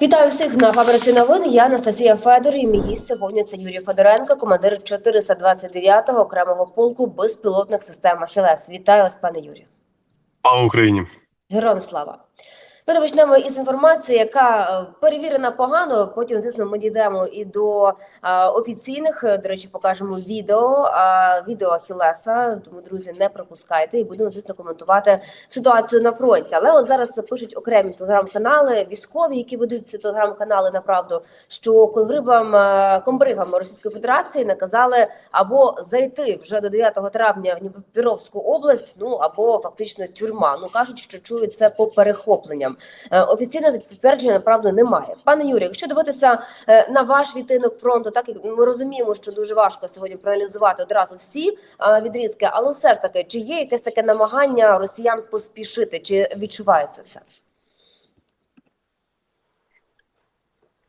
Вітаю всіх на фабриці новин. Я Анастасія Федор і мій гість сьогодні це Юрій Федоренко, командир 429-го окремого полку безпілотних систем Ахілес. Вітаю вас, пане Юрію. Слава Україні! Героям слава. Ми почнемо із інформації, яка е, перевірена погано. Потім, звісно, ми дійдемо і до е, офіційних. е, До речі, покажемо відео. е, відео Ахілеса. Тому, друзі, не пропускайте і будемо звісно коментувати ситуацію на фронті. Але от зараз пишуть окремі телеграм-канали, військові, які ведуть ці телеграм-канали на правду, що конгрибам комбригам Російської Федерації наказали або зайти вже до 9 травня в Дніпропетровську область, ну або фактично тюрма. Ну кажуть, що чують це по перехопленням. Е, Офіційно від підтвердження направду немає. Пане Юрію, якщо дивитися е, на ваш відтинок фронту, так ми розуміємо, що дуже важко сьогодні проаналізувати одразу всі е, відрізки, але все ж таки, чи є якесь таке намагання росіян поспішити, чи відчувається це?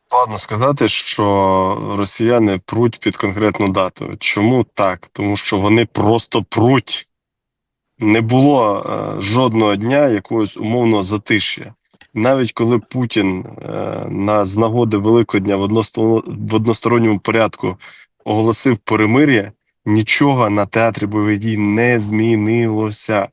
Складно сказати, що росіяни пруть під конкретну дату. Чому так? Тому що вони просто пруть. Не було е, жодного дня якогось умовного затиш'я. Навіть коли Путін е, на з нагоди Великодня в, односторонньому порядку оголосив перемир'я, нічого на театрі бойових дій не змінилося.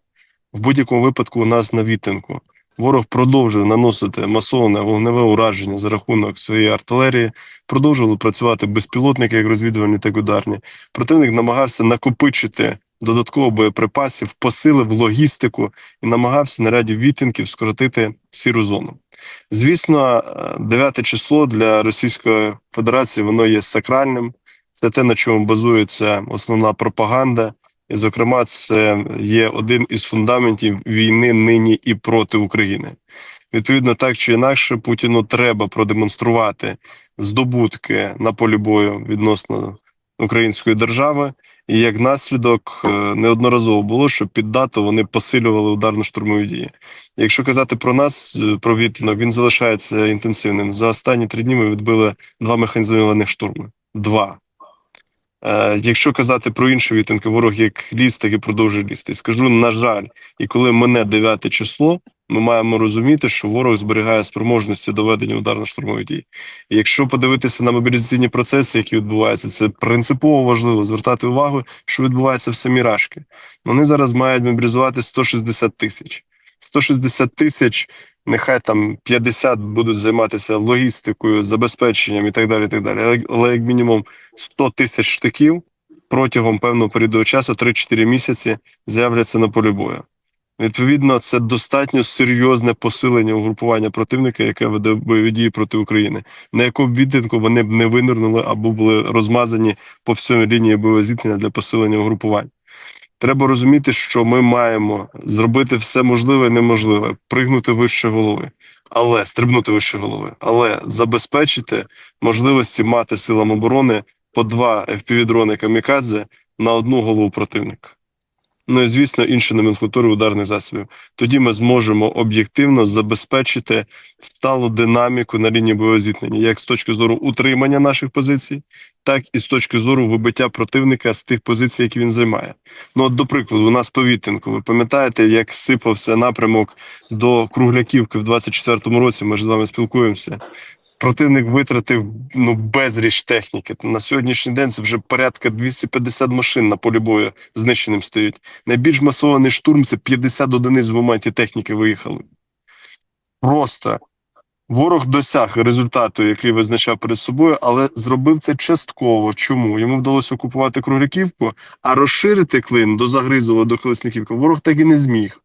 В будь-якому випадку у нас на відтинку. Ворог продовжує наносити масоване вогневе ураження за рахунок своєї артилерії, продовжували працювати безпілотники, як розвідувальні, так ударні. Противник намагався накопичити додатково боєприпасів, посилив логістику і намагався на ряді відтинків скоротити сіру зону. Звісно, е, 9 число для Російської Федерації воно є сакральним. Це те, на чому базується основна пропаганда. І, зокрема, це є один із фундаментів війни нині і проти України. Відповідно, так чи інакше, Путіну треба продемонструвати здобутки на полі бою відносно української держави. І як наслідок е, неодноразово було, що під дату вони посилювали ударно-штурмові дії. Якщо казати про нас, е, про відтинок, він залишається інтенсивним. За останні три дні ми відбили два механізованих штурми. Два. Е, Якщо казати про інші відтинки, ворог як ліс, так і продовжує лізти. Скажу, на жаль, і коли мене 9 число, ми маємо розуміти, що ворог зберігає спроможності до ведення ударно-штурмових дій. І якщо подивитися на мобілізаційні процеси, які відбуваються, це принципово важливо звертати увагу, що відбувається в самі рашки. Вони зараз мають мобілізувати 160 тисяч. 160 тисяч, нехай там 50 будуть займатися логістикою, забезпеченням і так далі. І так далі. Але як мінімум 100 тисяч штиків протягом певного періоду часу, 3-4 місяці, з'являться на полі бою. Відповідно, це достатньо серйозне посилення угрупування противника, яке веде бойові дії проти України, на яку відтинку вони б не винирнули або були розмазані по всьому лінії зіткнення для посилення угрупувань. Треба розуміти, що ми маємо зробити все можливе і неможливе, пригнути вище голови, але стрибнути вище голови, але забезпечити можливості мати силам оборони по два FPV-дрони камікадзе на одну голову противника. Ну і звісно, інші номенклатури ударних засобів. Тоді ми зможемо об'єктивно забезпечити сталу динаміку на лінії бойового зіткнення, як з точки зору утримання наших позицій, так і з точки зору вибиття противника з тих позицій, які він займає. Ну, от, до прикладу, у нас по відтинку. Ви пам'ятаєте, як сипався напрямок до Кругляківки в 24-му році? Ми ж з вами спілкуємося. Противник витратив ну безріч техніки. На сьогоднішній день це вже порядка 250 машин на полі бою знищеним стоїть. Найбільш масований штурм це 50 одиниць в моменті техніки виїхали. Просто ворог досяг результату, який визначав перед собою, але зробив це частково. Чому? Йому вдалося окупувати Кругляківку, а розширити клин до Загризова, до Колесниківки ворог так і не зміг.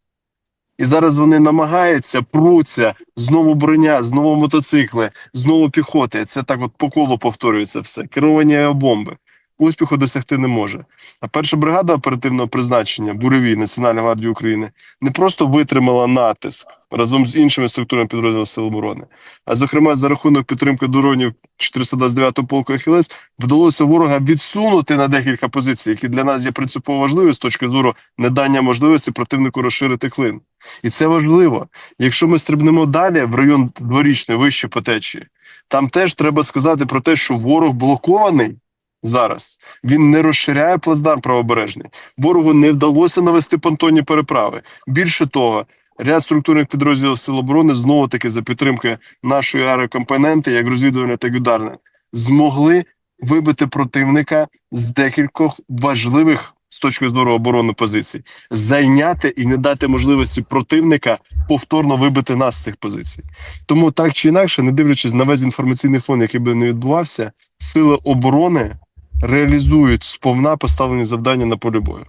І зараз вони намагаються, пруться, знову броня, знову мотоцикли, знову піхоти. Це так от по колу повторюється все. Керовані авіабомби. Успіху досягти не може. А перша бригада оперативного призначення Буревій Національної гвардії України не просто витримала натиск разом з іншими структурами підрозділів Сил оборони, а зокрема за рахунок підтримки дронів 429-го полку Ахілес вдалося ворога відсунути на декілька позицій, які для нас є принципово важливі з точки зору недання можливості противнику розширити клин. І це важливо. Якщо ми стрибнемо далі в район дворічний, вище по течії, там теж треба сказати про те, що ворог блокований зараз. Він не розширяє плацдарм правобережний. Ворогу не вдалося навести понтонні переправи. Більше того, Ряд структурних підрозділів Сил оборони знову таки за підтримки нашої аерокомпоненти, як розвідувальне, так і ударне, змогли вибити противника з декількох важливих з точки зору оборони позицій, зайняти і не дати можливості противника повторно вибити нас з цих позицій. Тому так чи інакше, не дивлячись на весь інформаційний фон, який би не відбувався, сили оборони реалізують сповна поставлені завдання на полі бою.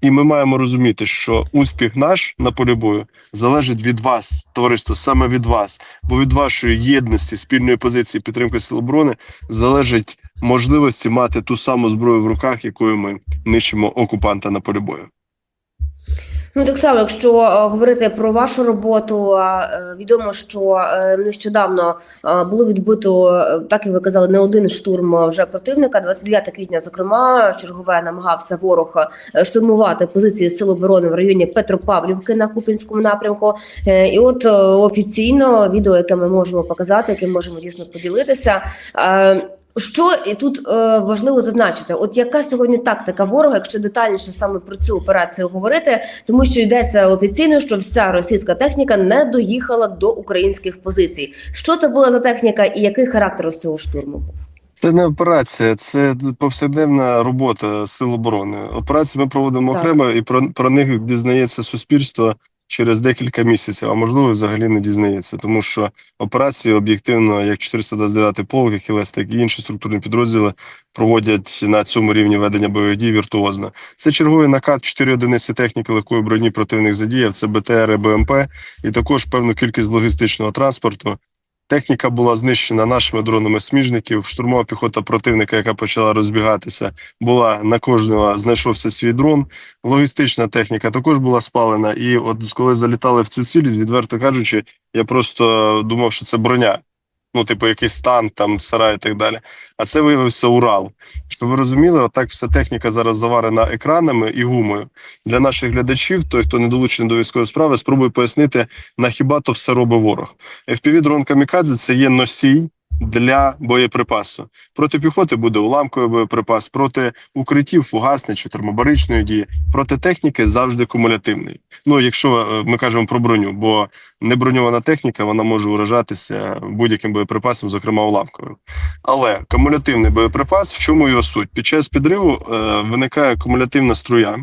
І ми маємо розуміти, що успіх наш на полі бою залежить від вас, товариство, саме від вас, бо від вашої єдності, спільної позиції підтримки сил оборони залежить можливості мати ту саму зброю в руках, якою ми нищимо окупанта на полі бою. Ну так само, якщо е, говорити про вашу роботу, е, відомо, що е, нещодавно було відбито, так як ви казали, не один штурм вже противника. 29 квітня, зокрема, чергове намагався ворог штурмувати позиції сил оборони в районі Петропавлівки на Купінському напрямку. І от офіційно відео, яке ми можемо показати, яким можемо дійсно поділитися. Що і тут е, важливо зазначити, от яка сьогодні тактика ворога, якщо детальніше саме про цю операцію говорити, тому що йдеться офіційно, що вся російська техніка не доїхала до українських позицій. Що це була за техніка і який характер ось цього штурму був? Це не операція, це повсякденна робота сил оборони. Операції ми проводимо Так. окремо, і про, про них дізнається суспільство через декілька місяців, а можливо, взагалі не дізнається, тому що операції об'єктивно, як 429-й полк, ХЛС, так і інші структурні підрозділи проводять на цьому рівні ведення бойових дій віртуозно. Це черговий накат 4 одиниці техніки легкої броні противних задіяв, це БТР БМП, і також певну кількість логістичного транспорту. Техніка була знищена нашими дронами сміжників. Штурмова піхота противника, яка почала розбігатися, була на кожного знайшовся свій дрон. Логістична техніка також була спалена. І от коли залітали в цю ціль, відверто кажучи, я просто думав, що це броня. Ну, типу, якийсь танк, там сарай і так далі. А це виявився Урал. Щоб ви розуміли, отак вся техніка зараз заварена екранами і гумою. Для наших глядачів, той, хто не долучений до військової справи, спробую пояснити, на хіба то все робить ворог. fpv дрон Камікадзе це є носій для боєприпасу. Проти піхоти буде уламковий боєприпас, проти укриттів фугасний чи термобаричної дії, проти техніки завжди кумулятивний. Ну, якщо е, ми кажемо про броню, бо неброньована техніка вона може уражатися будь-яким боєприпасом, зокрема уламковим. Але кумулятивний боєприпас, в чому його суть? Під час підриву е, виникає кумулятивна струя.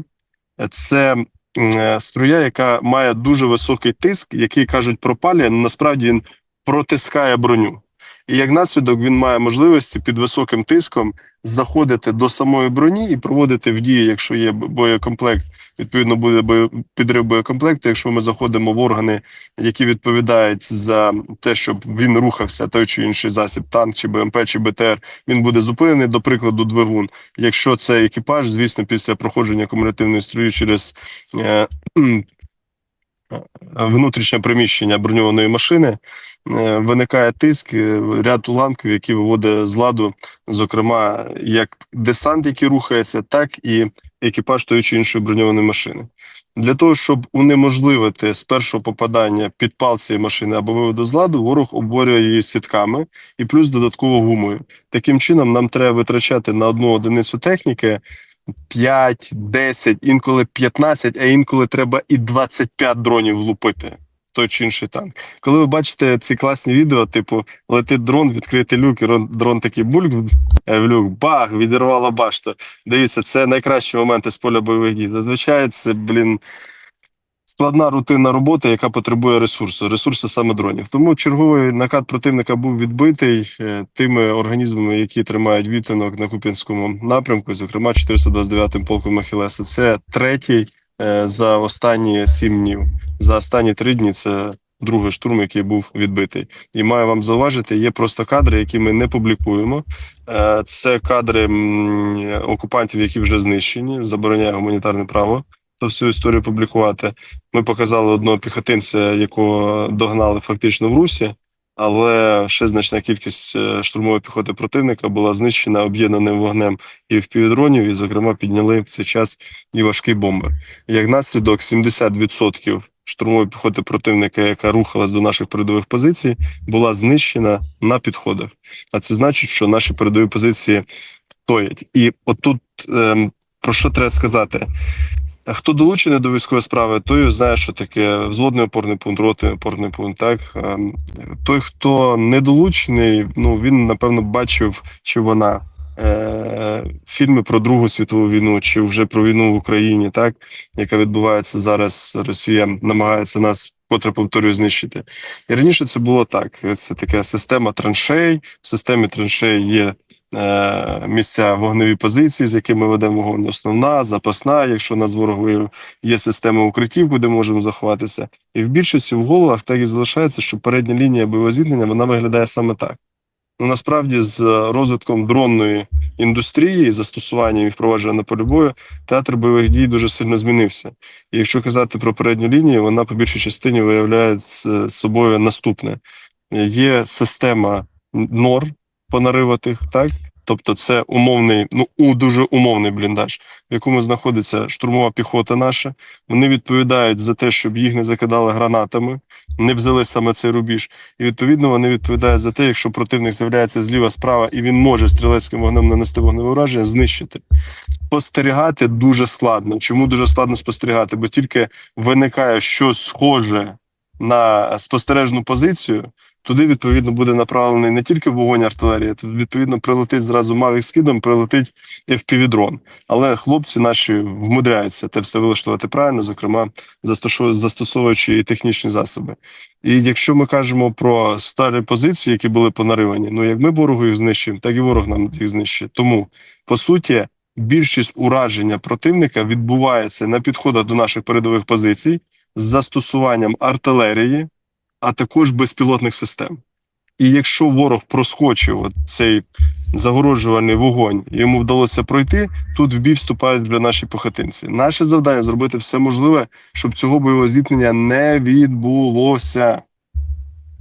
Це е, струя, яка має дуже високий тиск, який кажуть пропалює, але насправді він протискає броню. І як наслідок він має можливості під високим тиском заходити до самої броні і проводити в дію, якщо є боєкомплект, відповідно буде підрив боєкомплекту. Якщо ми заходимо в органи, які відповідають за те, щоб він рухався, той чи інший засіб, танк чи БМП чи БТР, він буде зупинений, до прикладу, двигун. Якщо це екіпаж, звісно, після проходження кумулятивної строї через е, внутрішнє приміщення броньованої машини, е, виникає тиск, е, ряд уламків, які виводить з ладу, зокрема, як десант, який рухається, так і екіпаж тої чи іншої броньованої машини. Для того, щоб унеможливити з першого попадання підпал цієї машини або виводу з ладу, ворог оборює її сітками і плюс додатково гумою. Таким чином, нам треба витрачати на одну одиницю техніки 5, 10, інколи 15, а інколи треба і 25 дронів влупити. Той чи інший танк. Коли ви бачите ці класні відео, типу, летить дрон, відкритий люк, і дрон такий бульк в- е, в люк, бах, відірвало башту. Дивіться, це найкращі моменти з поля бойових дій. Зазвичай це, блін, складна рутинна робота, яка потребує ресурсу. Ресурси саме дронів. Тому черговий накат противника був відбитий е, тими організмами, які тримають відтинок на Куп'янському напрямку, зокрема 429-м полком Ахілеса. Це третій е, за останні сім днів. За останні три дні це другий штурм, який був відбитий. І маю вам зауважити, є просто кадри, які ми не публікуємо. Е, Це кадри окупантів, які вже знищені. Забороняє гуманітарне право то всю історію публікувати. Ми показали одного піхотинця, якого догнали фактично в Русі, але ще значна кількість е, штурмової піхоти противника була знищена об'єднаним вогнем і в півдронів, і, зокрема, підняли в цей час і важкий бомбер. Як наслідок, 70% штурмової піхоти противника, яка рухалась до наших передових позицій, була знищена на підходах. А це значить, що наші передові позиції стоять. І отут ем, про що треба сказати? Хто долучений до військової справи, той знає, що таке взводний опорний пункт, ротний опорний пункт. Так Ем, той, хто не долучений, ну він напевно бачив, чи вона е, фільми про Другу світову війну, чи вже про війну в Україні, так яка відбувається зараз. Росія намагається нас котре повторюю знищити. І раніше це було так: це така система траншей. В системі траншей є місця вогневі позиції, з якими ведемо вогонь. Основна, запасна. Якщо нас ворог виявив, є система укриттів, куди можемо заховатися. І в більшості в головах так і залишається, що передня лінія бойового зіткнення вона виглядає саме так. Ну насправді, з розвитком дронної індустрії, застосуванням і впровадження на полі бою, театр бойових дій дуже сильно змінився. І якщо казати про передню лінію, вона по більшій частині виявляє собою наступне: є система нор понариватих, так тобто це умовний, ну у дуже умовний бліндаж, в якому знаходиться штурмова піхота наша. Вони відповідають за те, щоб їх не закидали гранатами, не взяли саме цей рубіж. І відповідно вони відповідають за те, якщо противник з'являється зліва справа і він може стрілецьким вогнем нанести вогневе ураження, знищити. Спостерігати дуже складно. Чому дуже складно спостерігати? Бо тільки виникає щось схоже на спостережну позицію, туди відповідно буде направлений не тільки вогонь артилерії, тут відповідно прилетить зразу мавік скидом, прилетить FPV-дрон. Але хлопці наші вмудряються те все вилаштувати правильно, зокрема застосовуючи і технічні засоби. І якщо ми кажемо про старі позиції, які були понаривані, ну як ми ворогу їх знищимо, так і ворог нам їх знищить. Тому по суті, більшість ураження противника відбувається на підходах до наших передових позицій з застосуванням артилерії, а також безпілотних систем. І якщо ворог проскочив цей загороджувальний вогонь, йому вдалося пройти, тут в бій вступають вже наші пехотинці. Наше завдання зробити все можливе, щоб цього бойового зіткнення не відбулося.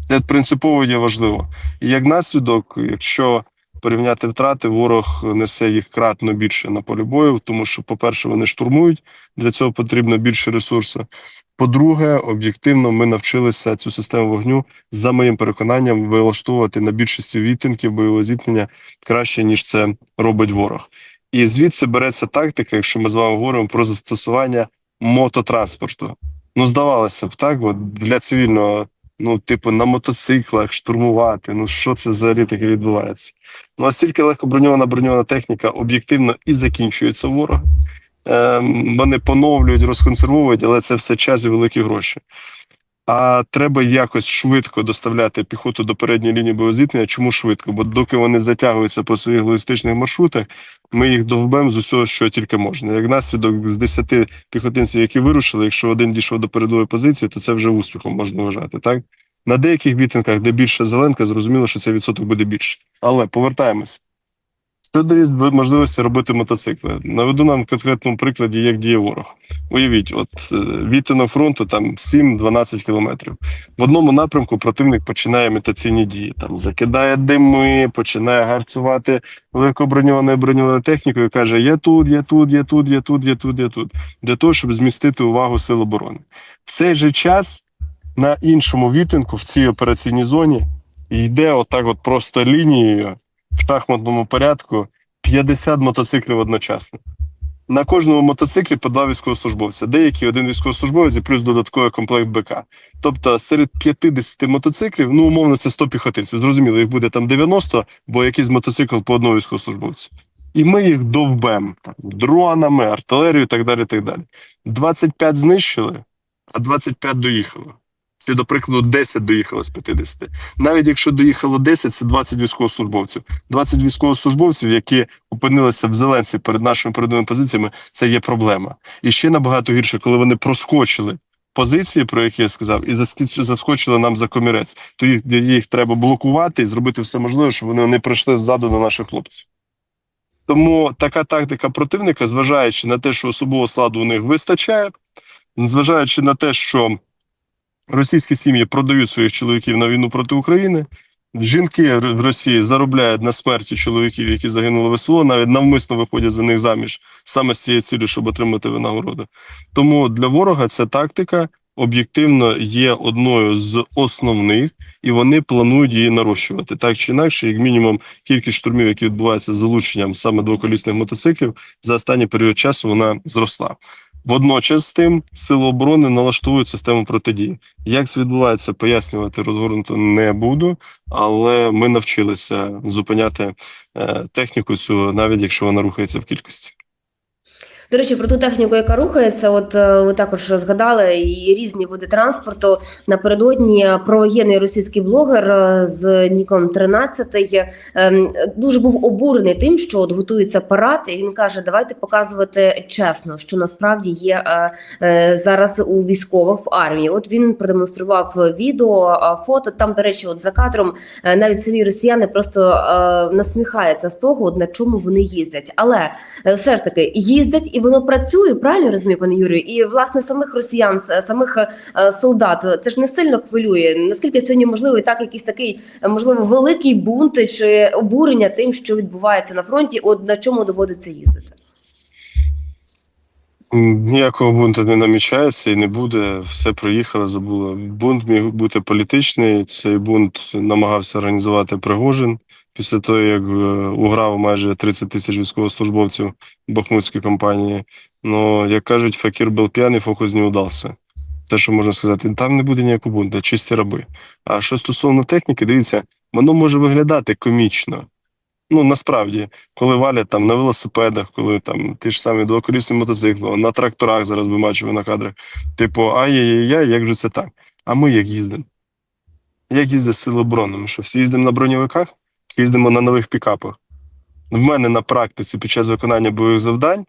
Це принципово є важливо. І як наслідок, якщо порівняти втрати, ворог несе їх кратно більше на полі бою, тому що, по-перше, вони штурмують, для цього потрібно більше ресурсу. По-друге, об'єктивно, ми навчилися цю систему вогню, за моїм переконанням, вилаштовувати на більшості відтинків бойового зіткнення краще, ніж це робить ворог. І звідси береться тактика, якщо ми з вами говоримо про застосування мототранспорту. Ну, здавалося б, так, от для цивільного, ну, типу, на мотоциклах штурмувати. Ну, що це взагалі таке відбувається? Ну, настільки легко броньована броньована техніка об'єктивно і закінчується ворога. Вони поновлюють, розконсервовують, але це все час і великі гроші. А треба якось швидко доставляти піхоту до передньої лінії боєзіткнення. Чому швидко? Бо доки вони затягуються по своїх логістичних маршрутах, ми їх довбемо з усього, що тільки можна. Як наслідок з 10 піхотинців, які вирушили, якщо один дійшов до передової позиції, то це вже успіхом можна вважати. Так на деяких відтинках, де більше зеленка, зрозуміло, що цей відсоток буде більше. Але повертаємось. Що дають можливості робити мотоцикли? Наведу нам конкретному прикладі, як діє ворог. Уявіть, от е, відтинок фронту там 7-12 кілометрів. В одному напрямку противник починає імітаційні дії. Там закидає дими, починає гарцювати великоброньованою броньованою технікою. Каже: Я тут, я тут, я тут, я тут, я тут, я тут. Для того, щоб змістити увагу сил оборони. В цей же час на іншому відтинку, в цій операційній зоні, йде отак, от просто лінією в шахматному порядку 50 мотоциклів одночасно. На кожному мотоциклі по два військовослужбовця, деякі один військовослужбовець і плюс додатковий комплект БК. Тобто серед 50 мотоциклів, ну умовно, це 100 піхотинців. Зрозуміло, їх буде там 90, бо якийсь мотоцикл по одному військовослужбовцю. І ми їх довбемо дронами, артилерією і так далі. так далі. 25 знищили, а 25 доїхало. До прикладу, 10 доїхало з 50. Навіть якщо доїхало 10, це 20 військовослужбовців. 20 військовослужбовців, які опинилися в зеленці перед нашими передовими позиціями, це є проблема. І ще набагато гірше, коли вони проскочили позиції, про які я сказав, і заскочили нам за комірець, то їх, їх треба блокувати і зробити все можливе, щоб вони не прийшли ззаду на наших хлопців. Тому така тактика противника, зважаючи на те, що особового складу у них вистачає, зважаючи на те, що російські сім'ї продають своїх чоловіків на війну проти України. Жінки в Росії заробляють на смерті чоловіків, які загинули в СВО, навіть навмисно виходять за них заміж саме з цією цілею, щоб отримати винагороду. Тому для ворога ця тактика об'єктивно є одною з основних, і вони планують її нарощувати. Так чи інакше, як мінімум, кількість штурмів, які відбуваються з залученням саме двоколісних мотоциклів, за останній період часу вона зросла. Водночас з тим сили оборони налаштовують систему протидії. Як це відбувається, пояснювати розгорнуто не буду, але ми навчилися зупиняти е, техніку цю, навіть якщо вона рухається в кількості. До речі, про ту техніку, яка рухається, от е, ви також згадали і різні види транспорту. Напередодні провоєнний російський блогер е, з ніком 13 ем, дуже був обурений тим, що от готується парад, і він каже: давайте показувати чесно, що насправді є е, е, зараз у військових в армії. От він продемонстрував відео, е, фото. Там, до речі, от за кадром е, навіть самі росіяни просто е, насміхаються з того, на чому вони їздять. Але е, все ж таки їздять і воно працює, правильно розумію, пане Юрію? І власне самих росіян, самих е, солдат, це ж не сильно хвилює. Наскільки сьогодні можливо і так якийсь такий е, можливо великий бунт чи обурення тим, що відбувається на фронті, от на чому доводиться їздити? Ніякого бунту не намічається і не буде. Все проїхали, забули. Бунт міг бути політичний. Цей бунт намагався організувати Пригожин після того, як е, уграв майже 30 тисяч військовослужбовців Бахмутської компанії. Ну, як кажуть, факір був п'яний, фокус не удався. Те, що можна сказати, там не буде ніякого бунту, чисті раби. А що стосовно техніки, дивіться, воно може виглядати комічно. Ну, насправді, коли валять там на велосипедах, коли там ті ж самі двоколісні мотоцикли, на тракторах зараз би бачив на кадрах. Типу, ай-яй-яй, як же це так? А ми як їздимо? Як їздять сили оборони? Ми що, всі їздимо на броньовиках, їздимо на нових пікапах. В мене на практиці під час виконання бойових завдань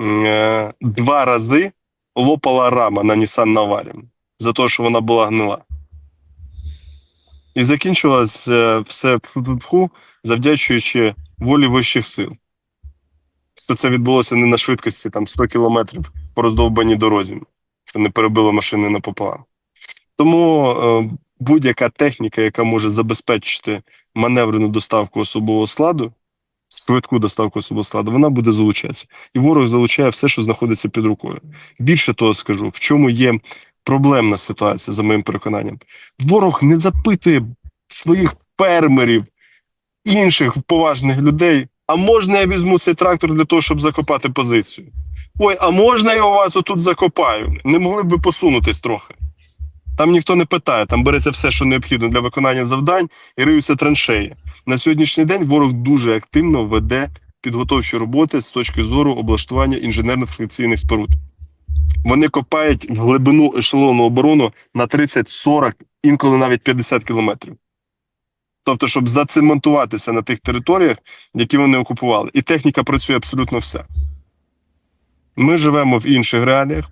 е, два рази лопала рама на Nissan Navara за те, що вона була гнила. І закінчилось е, все пфу-пфу-пфу, завдячуючи волі вищих сил. Все це відбулося не на швидкості там 100 кілометрів по роздовбаній дорозі, що не перебило машини напополам. Тому е, будь-яка техніка, яка може забезпечити маневрену доставку особового складу, швидку доставку особового складу, вона буде залучатися. І ворог залучає все, що знаходиться під рукою. Більше того скажу, в чому є проблемна ситуація, за моїм переконанням. Ворог не запитує своїх фермерів, інших поважних людей. А можна я візьму цей трактор для того, щоб закопати позицію? Ой, а можна я у вас отут закопаю? Не могли б ви посунутись трохи. Там ніхто не питає, там береться все, що необхідно для виконання завдань, і риються траншеї. На сьогоднішній день ворог дуже активно веде підготовчі роботи з точки зору облаштування інженерно-фрикційних споруд. Вони копають в глибину ешелонну оборону на 30-40, інколи навіть 50 кілометрів. Тобто, щоб зацементуватися на тих територіях, які вони окупували. І техніка працює абсолютно все. Ми живемо в інших реаліях.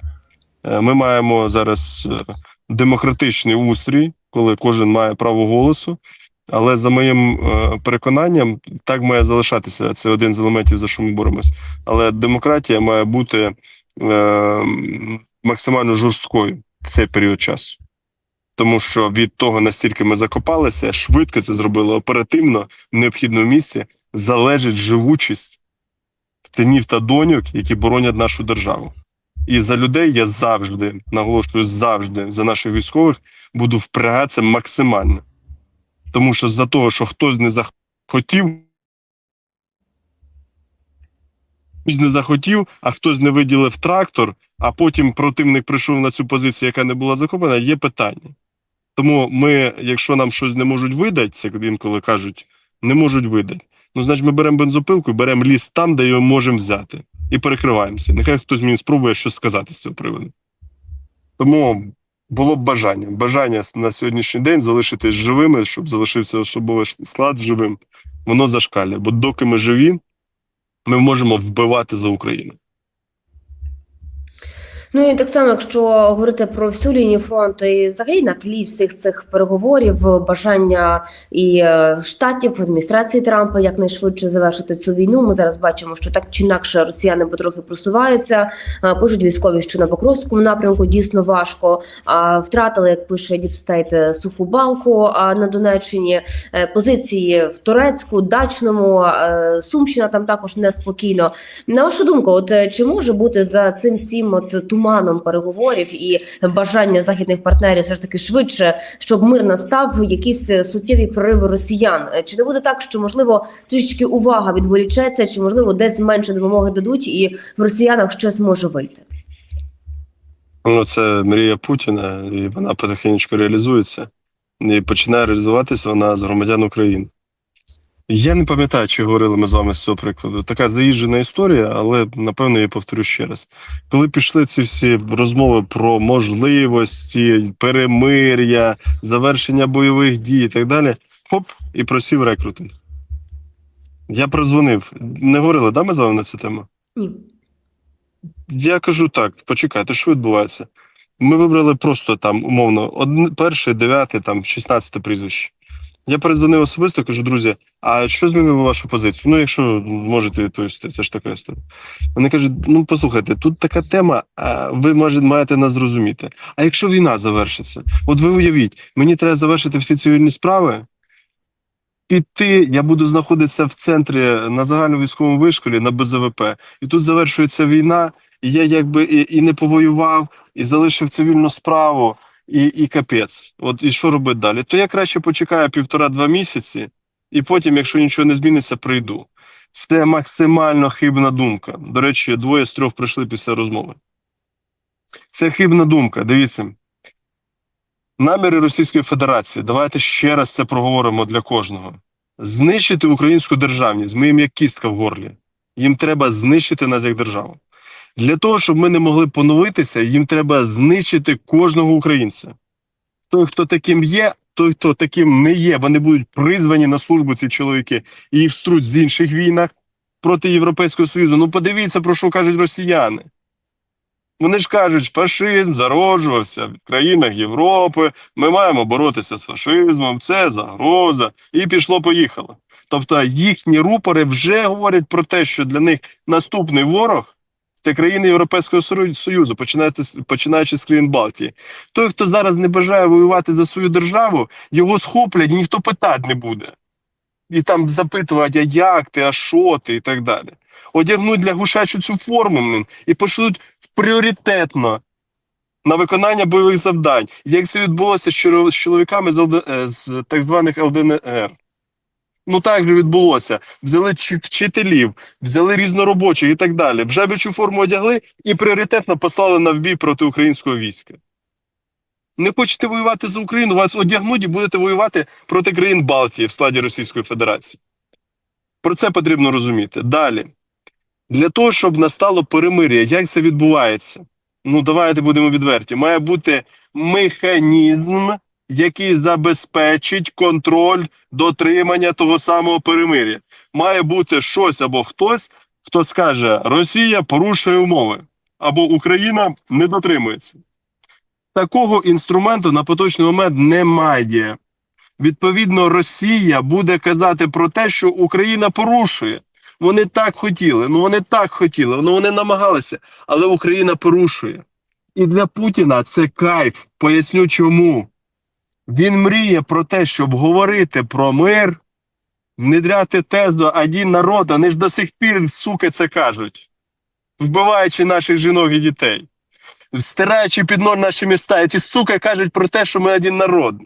Е, Ми маємо зараз е, демократичний устрій, коли кожен має право голосу. Але за моїм е, переконанням, так має залишатися. Це один з елементів, за що ми боремось. Але демократія має бути е, максимально жорсткою в цей період часу. Тому що від того, настільки ми закопалися, швидко це зробили оперативно в необхідному місці, залежить живучість синів та доньок, які боронять нашу державу. І за людей я завжди наголошую завжди за наших військових буду впрягатися максимально. Тому що за того, що хтось не захотів, хтось не захотів, а хтось не виділив трактор, а потім противник прийшов на цю позицію, яка не була закоплена, є питання. Тому ми, якщо нам щось не можуть видати, це інколи кажуть, не можуть видати. Ну, значить, ми беремо бензопилку, беремо ліс там, де його можемо взяти, і перекриваємося. Нехай хтось мені спробує щось сказати з цього приводу. Тому було б бажання. Бажання на сьогоднішній день залишитись живими, щоб залишився особовий склад живим, воно зашкалює. Бо доки ми живі, ми можемо вбивати за Україну. Ну і так само, якщо говорити про всю лінію фронту, і взагалі на тлі всіх цих переговорів, бажання і е, штатів адміністрації Трампа якнайшвидше завершити цю війну. Ми зараз бачимо, що так чи інакше росіяни потрохи просуваються. Е, Пишуть військові, що на Покровському напрямку дійсно важко. Втратили, як пише Діпстейт, суху балку на Донеччині. Е, Позиції в Турецьку, Дачному, е, Сумщина там також неспокійно. На вашу думку, от е, чи може бути за цим всім от туманом переговорів і бажання західних партнерів все ж таки швидше, щоб мир настав, якісь е, суттєві прориви росіян? Е, Чи не буде так, що можливо трішечки увага відволічеться, чи можливо десь менше допомоги дадуть, і в росіянах щось може вийти? Ну, це мрія Путіна, і вона потихеньку реалізується. І починає реалізуватися вона з громадян України. Я не пам'ятаю, чи говорили ми з вами з цього прикладу. Така заїжджена історія, але напевно я повторю ще раз. Коли пішли ці всі розмови про можливості, перемир'я, завершення бойових дій і так далі, хоп, і просів рекрутинг. Я прозвонив. Не говорили, да, ми з вами на цю тему? Ні. Я кажу так: почекайте, що відбувається? Ми вибрали просто там, умовно, одне, перше, дев'яте, там, шістнадцяте прізвище. Я перезвонив особисто, кажу, друзі, а що змінило вашу позицію? Ну, якщо можете відповісти, це ж така історія. Вони кажуть: ну послухайте, тут така тема, ви може, маєте нас зрозуміти. А якщо війна завершиться, от ви уявіть, мені треба завершити всі цивільні справи. Піти, я буду знаходитися в центрі на загальному військовому вишколі на БЗВП, і тут завершується війна, і я якби і, і не повоював, і залишив цивільну справу, і, і капець. От і що робити далі? То я краще почекаю півтора-два місяці, і потім, якщо нічого не зміниться, прийду. Це максимально хибна думка. До речі, двоє з трьох прийшли після розмови. Це хибна думка. Дивіться. Наміри Російської Федерації, давайте ще раз це проговоримо для кожного. Знищити українську державність. Ми їм як кістка в горлі. Їм треба знищити нас як державу. Для того, щоб ми не могли поновитися, їм треба знищити кожного українця. Той, хто таким є, той, хто таким не є, вони будуть призвані на службу ці чоловіки і їх вструть з інших війнах проти Європейського Союзу. Ну подивіться, про що кажуть росіяни. Вони ж кажуть, фашизм зароджувався в країнах Європи. Ми маємо боротися з фашизмом, це загроза, і пішло-поїхало. Тобто їхні рупори вже говорять про те, що для них наступний ворог це країни Європейського Союзу, починаючи, з- країн Балтії. Той, хто зараз не бажає воювати за свою державу, його схоплять, і ніхто питати не буде. І там запитувати, а як ти, а що ти, і так далі. Одягнуть для гушачу цю форму і пошлють пріоритетно на виконання бойових завдань. Як це відбулося з чоло- з чоловіками е, з так званих ЛДНР? Ну так же відбулося. Взяли вчителів, взяли різноробочих і так далі. В жабічу форму одягли і пріоритетно послали на вбій проти українського війська. Не хочете воювати за Україну, вас одягнуть і будете воювати проти країн Балтії в складі Російської Федерації. Про це потрібно розуміти. Далі. Для того, щоб настало перемир'я, як це відбувається? Ну, давайте будемо відверті. Має бути механізм, який забезпечить контроль дотримання того самого перемир'я. Має бути щось або хтось, хто скаже: Росія порушує умови, або Україна не дотримується. Такого інструменту на поточний момент немає. Відповідно, Росія буде казати про те, що Україна порушує. Вони так хотіли, ну вони так хотіли, ну вони намагалися, але Україна порушує. І для Путіна це кайф. Поясню чому. Він мріє про те, щоб говорити про мир, внедряти тезу один народ, вони ж до сих пір, суки, це кажуть, вбиваючи наших жінок і дітей, стираючи під ноль наші міста. І ці суки кажуть про те, що ми один народ.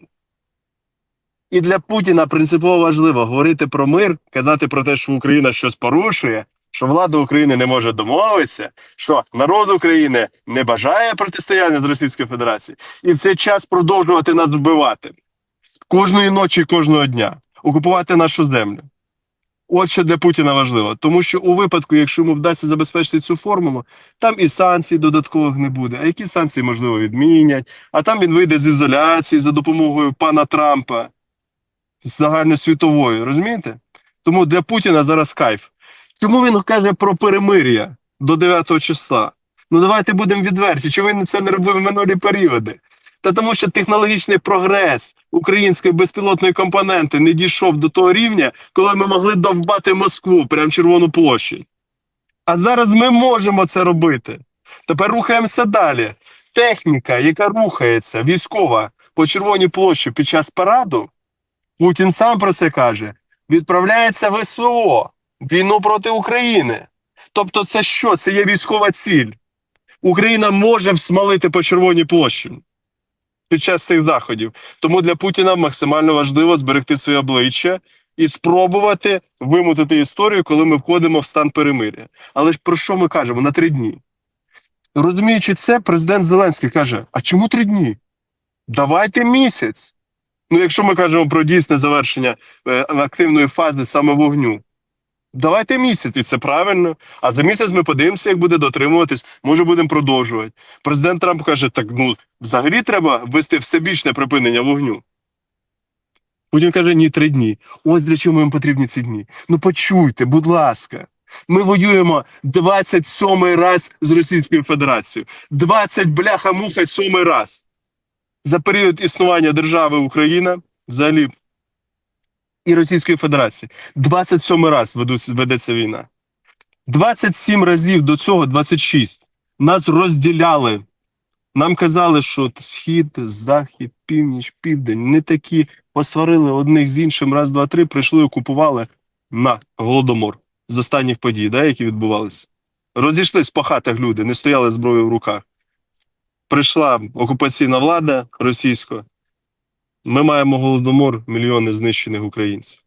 І для Путіна принципово важливо говорити про мир, казати про те, що Україна щось порушує, що влада України не може домовитися, що народ України не бажає протистояння з Російською Федерацією, і в цей час продовжувати нас вбивати кожної ночі і кожного дня, окупувати нашу землю. От що для Путіна важливо, тому що у випадку, якщо йому вдасться забезпечити цю формулу, там і санкцій додаткових не буде. А які санкції можливо відмінять? А там він вийде з ізоляції за допомогою пана Трампа з загальносвітової, розумієте? Тому для Путіна зараз кайф. Чому він каже про перемир'я до 9 числа? Ну давайте будемо відверті. Чому він це не робив в минулі періоди? Та тому, що технологічний прогрес української безпілотної компоненти не дійшов до того рівня, коли ми могли довбати Москву прямо Червону площадь. А зараз ми можемо це робити. Тепер рухаємося далі. Техніка, яка рухається, військова по Червоній площі під час параду, Путін сам про це каже, відправляється в СВО, війну проти України. Тобто, це що? Це є військова ціль. Україна може всмалити по Червоній площі під час цих заходів. Тому для Путіна максимально важливо зберегти своє обличчя і спробувати вимутити історію, коли ми входимо в стан перемиря. Але ж про що ми кажемо? На три дні. Розуміючи це, президент Зеленський каже: А чому три дні? Давайте місяць. Ну, якщо ми кажемо про дійсне завершення е, активної фази саме вогню, давайте місяць, і це правильно. А за місяць ми подивимося, як буде дотримуватись, може будемо продовжувати. Президент Трамп каже: так ну взагалі треба ввести всебічне припинення вогню. Путін каже, ні, три дні. Ось для чого їм потрібні ці дні. Ну почуйте, будь ласка. Ми воюємо 27 раз з Російською Федерацією. 20 бляха-муха сьомий раз. За період існування держави Україна, взагалі, і Російської Федерації. 27 раз ведеться війна. 27 разів до цього, 26. Нас розділяли. Нам казали, що схід, захід, північ, південь не такі. Посварили одних з іншим, раз, два, три, прийшли, окупували на голодомор з останніх подій, да, які відбувалися. Розійшлись по хатах люди, не стояли зброєю в руках. Прийшла окупаційна влада російська. Ми маємо голодомор, мільйони знищених українців.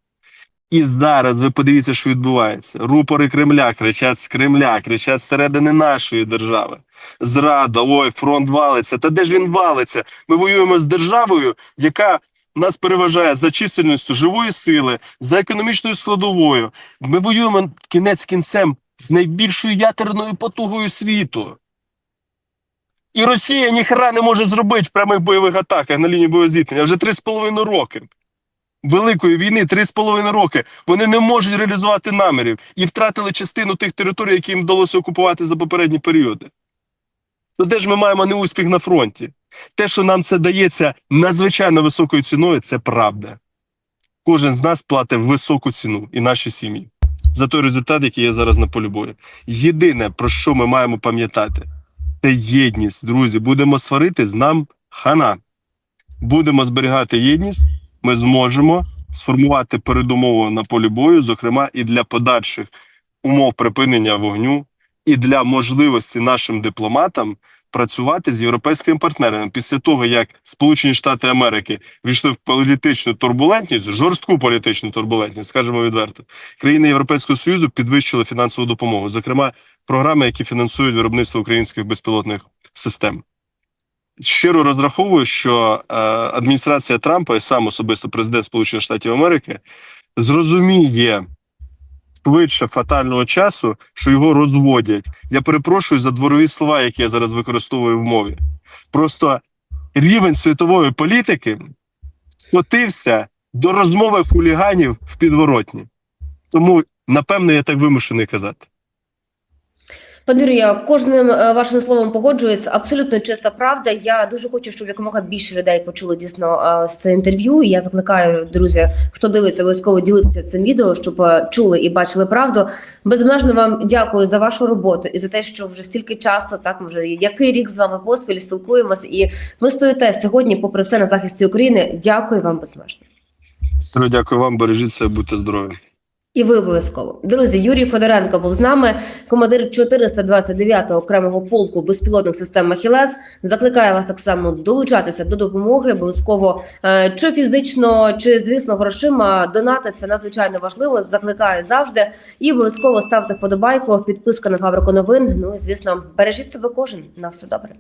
І зараз ви подивіться, що відбувається. Рупори Кремля кричать з Кремля, кричать зсередини нашої держави. Зрада, ой, фронт валиться. Та де ж він валиться? Ми воюємо з державою, яка нас переважає за чисельністю живої сили, за економічною складовою. Ми воюємо кінець кінцем з найбільшою ядерною потугою світу. І Росія ніхера не може зробити в прямих бойових атаках на лінії боєзіткнення вже три з половиною роки. Великої війни три з половиною роки. Вони не можуть реалізувати намірів і втратили частину тих територій, які їм вдалося окупувати за попередні періоди. То де ж ми маємо неуспіх на фронті? Те, що нам це дається надзвичайно високою ціною, це правда. Кожен з нас платить високу ціну і наші сім'ї за той результат, який є зараз на полі бою. Єдине, про що ми маємо пам'ятати, це єдність, друзі. Будемо сваритись, нам хана. Будемо зберігати єдність, ми зможемо сформувати передумову на полі бою, зокрема і для подальших умов припинення вогню, і для можливості нашим дипломатам працювати з європейськими партнерами після того, як Сполучені Штати Америки війшли в політичну турбулентність, жорстку політичну турбулентність, скажімо відверто, країни Європейського Союзу підвищили фінансову допомогу, зокрема програми, які фінансують виробництво українських безпілотних систем. Щиро розраховую, що е, адміністрація Трампа і сам особисто президент Сполучених Штатів Америки зрозуміє швидше фатального часу, що його розводять. Я перепрошую за дворові слова, які я зараз використовую в мові. Просто рівень світової політики скотився до розмови хуліганів в підворотні. Тому, напевно, я так вимушений казати. Пане Юрію, кожним е, вашим словом погоджуюсь. Абсолютно чиста правда. Я дуже хочу, щоб якомога більше людей почули дійсно е, з це інтерв'ю. Я закликаю, друзі, хто дивиться, обов'язково ділитися цим відео, щоб е, чули і бачили правду. Безмежно вам дякую за вашу роботу і за те, що вже стільки часу, так вже який рік з вами поспіль спілкуємося, і ви стоїте сьогодні, попри все на захисті України. Дякую вам безмежно. Дякую вам, бережіть себе, будьте здорові. І ви обов'язково. Друзі, Юрій Федоренко був з нами, командир 429-го окремого полку безпілотних систем Махілес. Закликає вас так само долучатися до допомоги. Обов'язково е, чи фізично, чи звісно грошима. Донати це надзвичайно важливо. Закликаю завжди. І обов'язково ставте вподобайку, підписка на фабрику новин. Ну і звісно, бережіть себе кожен. На все добре.